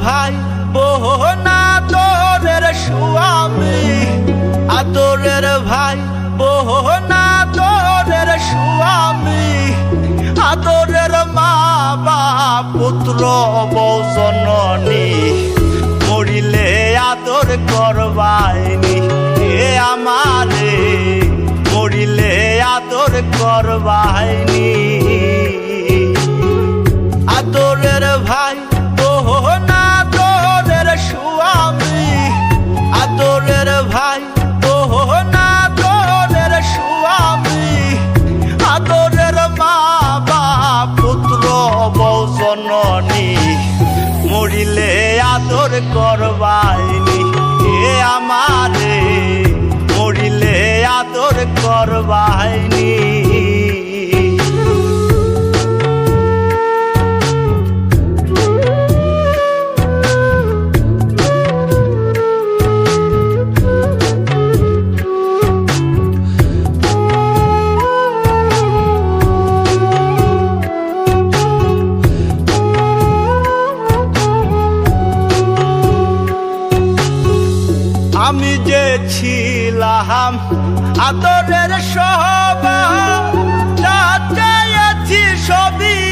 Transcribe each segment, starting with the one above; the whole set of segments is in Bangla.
ভাই, বহনা তোরের সুয়ামি। আতরের ভাই, বহনা তোরের সুয়ামি। আতরের মা বা পুত্র বৌসননী মরিলে আদর করবাইনি এ আমারে। মরিলে আদর করবাইনি। করবাইনি। এ আমারে মরিলে আদর করবাইনি আদরের সহবা যা চেয়েছি সবই।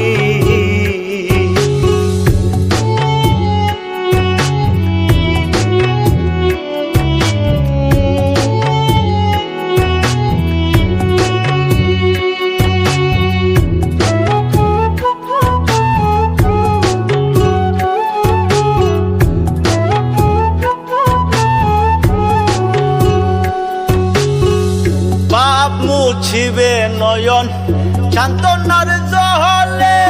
নয়ন শান্তনার জহলে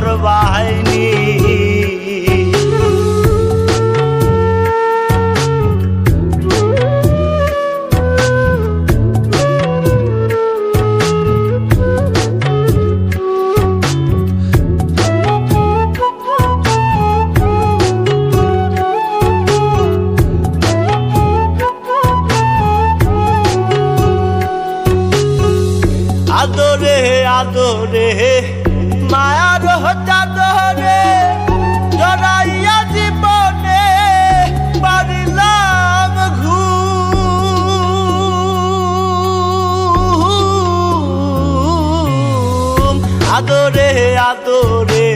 আদর করবাইনি আদরে আদরে মায়ার চাদরে জড়াইয়া জীবনে পারিলাম ঘুম। আদরে আদরে